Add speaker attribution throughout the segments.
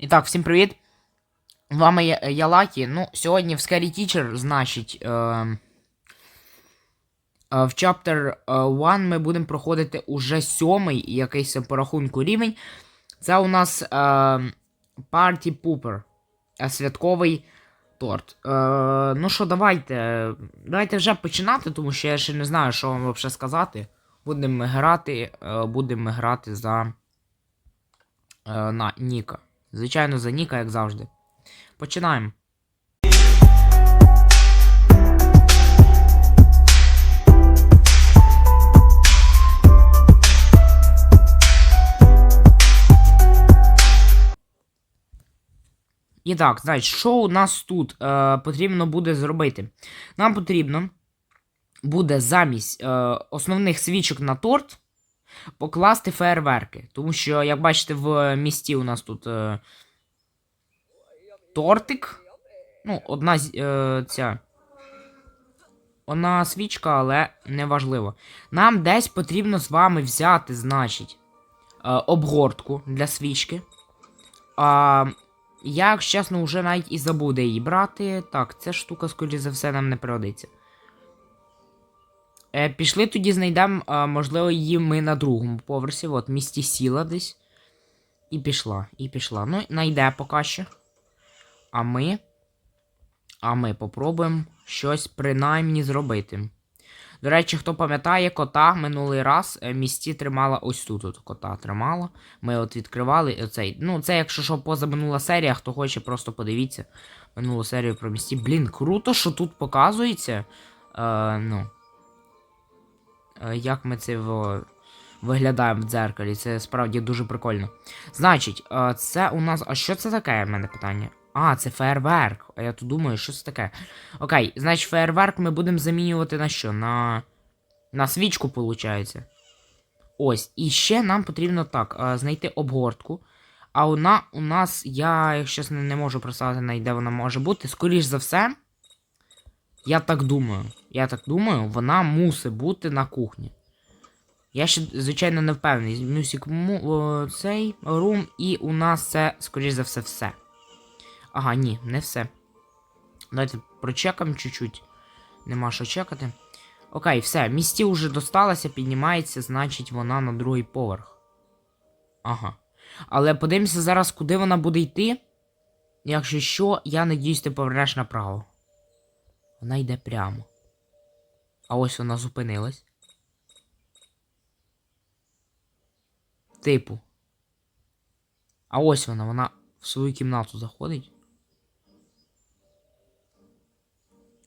Speaker 1: І так, всім привіт! Вами я, я Лакі. Ну, сьогодні в Scary Teacher, значить, е, е, в Chapter 1 ми будемо проходити уже сьомий якийсь по рахунку рівень. Це у нас е, Party Pooper. е, Святковий торт. Е, ну що, давайте. Давайте вже починати, тому що я ще не знаю, що вам взагалі сказати. Будемо грати, е, будемо грати за е, на Ніка. Звичайно, за Ніка, як завжди. Починаємо. І так, значить, що у нас тут е, потрібно буде зробити? Нам потрібно буде замість е, основних свічок на торт покласти фейерверки. Тому що, як бачите, в місті у нас тут е, тортик. Ну, одна е, ця. Одна свічка, але неважливо. Нам десь потрібно з вами взяти, значить, е, обгортку для свічки. А, я, чесно, вже навіть і забув де її брати. Так, ця штука, скоріше за все, нам не пригодиться. Е, пішли тоді знайдемо, можливо, її ми на другому поверсі. От, місті сіла десь. І пішла, і пішла. Ну, найде поки що. А ми. А ми попробуємо щось принаймні зробити. До речі, хто пам'ятає, кота минулий раз е, місті тримала ось тут. От кота тримала. Ми от відкривали оцей. Ну, це, якщо що, поза минула серія, хто хоче, просто подивіться минулу серію про місті. Блін, круто, що тут показується. Е, ну. Е, як ми це в... виглядаємо в дзеркалі. Це справді дуже прикольно. Значить, е, це у нас. А що це таке? в мене питання? А, це фейерверк. А я тут думаю, що це таке. Окей, значить, фейерверк ми будемо замінювати на що? На. На свічку, виходить. Ось. І ще нам потрібно так, е, знайти обгортку. А вона у нас, я, якщо не можу представити, де вона може бути. Скоріш за все. Я так думаю. Я так думаю, вона мусить бути на кухні. Я ще, звичайно, не впевнений. Music цей рум, і у нас це, скоріш за все, все. Ага, ні, не все. Давайте прочекаємо чуть-чуть. Нема що чекати. Окей, все, місті вже досталося, піднімається, значить, вона на другий поверх. Ага. Але подивимося зараз, куди вона буде йти. Якщо що, я надіюсь, ти повернеш направо. Вона йде прямо. А ось вона зупинилась. Типу. А ось вона, вона в свою кімнату заходить.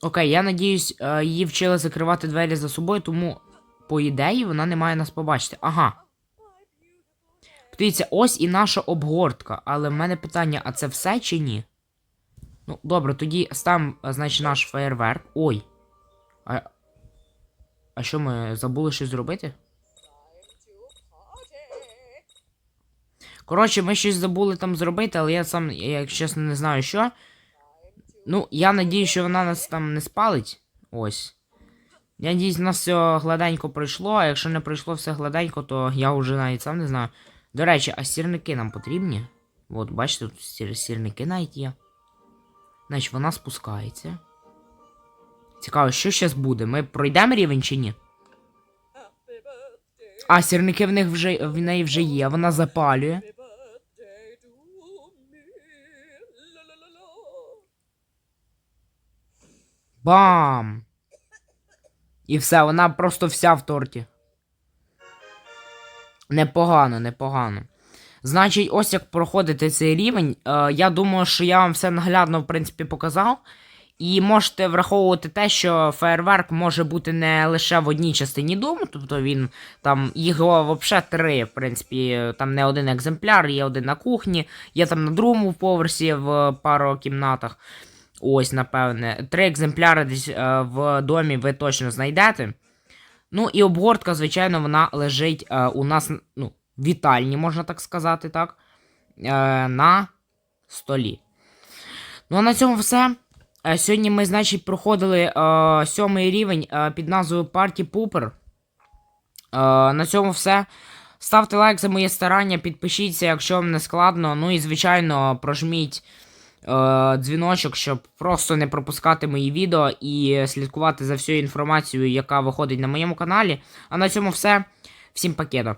Speaker 1: Окей, я надіюсь, е, її вчили закривати двері за собою, тому, по ідеї, вона не має нас побачити. Ага. Дивіться, ось і наша обгортка. Але в мене питання, а це все чи ні? Ну, добре, тоді ставимо, е, значить, наш фейерверк. Ой. А, а що ми забули щось зробити? Коротше, ми щось забули там зробити, але я сам, я, якщо чесно, не знаю що. Ну, я надію, що вона нас там не спалить. Ось. Я надіюсь, у нас все гладенько пройшло, а якщо не пройшло все гладенько, то я вже навіть сам не знаю. До речі, а сірники нам потрібні? От, бачите, тут сір- сірники навіть є. Значить, вона спускається. Цікаво, що зараз буде? Ми пройдемо рівень чи ні? А, сірники в них вже в неї вже є, вона запалює. Бам! І все, вона просто вся в торті. Непогано, непогано. Значить, ось як проходити цей рівень. Е, я думаю, що я вам все наглядно, в принципі, показав. І можете враховувати те, що фейерверк може бути не лише в одній частині дому, тобто він там його взагалі три, в принципі, там не один екземпляр, є один на кухні, є там на другому поверсі в пару кімнатах. Ось, напевне. Три екземпляри десь е, в домі ви точно знайдете. Ну і обгортка, звичайно, вона лежить е, у нас ну, вітальні, можна так сказати, так? Е, на столі. Ну а на цьому все. Е, сьогодні ми, значить, проходили е, сьомий рівень під назвою Party Pooper. На цьому все. Ставте лайк за моє старання, підпишіться, якщо вам не складно. Ну і, звичайно, прожміть е, дзвіночок, щоб просто не пропускати мої відео і слідкувати за всією інформацією, яка виходить на моєму каналі. А на цьому все. Всім пакета.